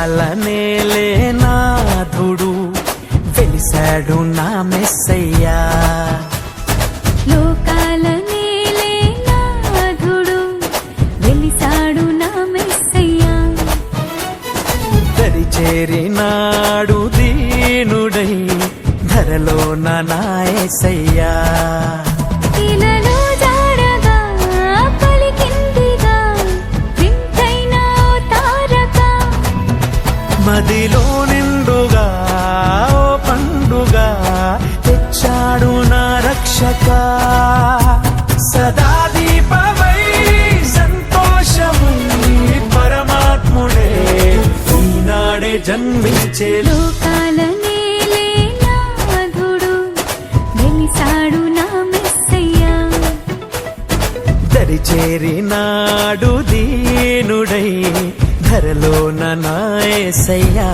వెలగాలనే లేనాథుడు వెలిసాడు నా మెస్సయ్యా. చేరినాడు దీనుడై ధరలో నాయసయ్యా జన్మించే లోకాల నాథుడు వెలిసాడు నా మెస్సయ్యా. దీనుడై ధరలో నాయసయ్యా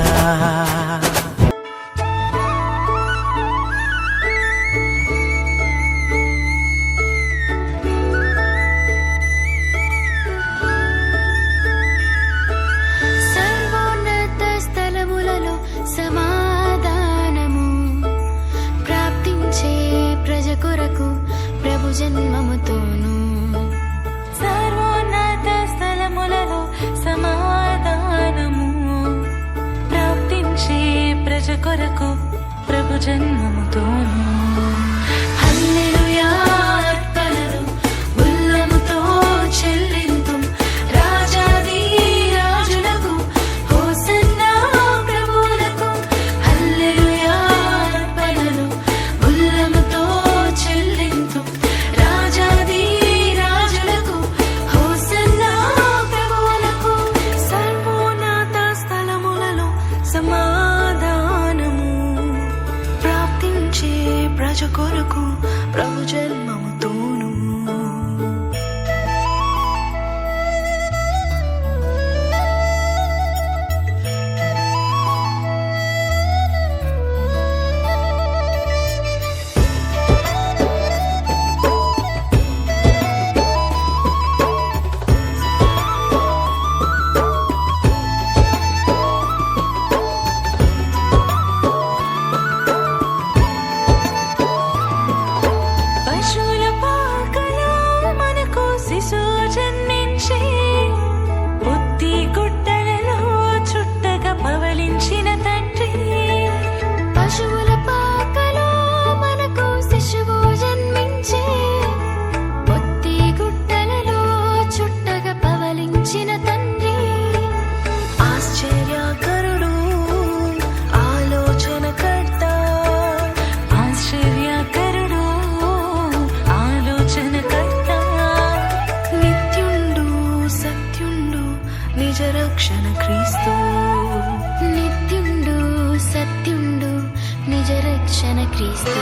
జన్మముతోను. సర్వోన్నత సమాధానము. ప్రాప్తించే ప్రజ కొరకు ప్రభు జన్మముతోను. రాజు కొరకు ప్రభుజన్మముతోను రక్షణ క్రీస్తు. నిత్యుండు సత్యుండు నిజ రక్షణ క్రీస్తు.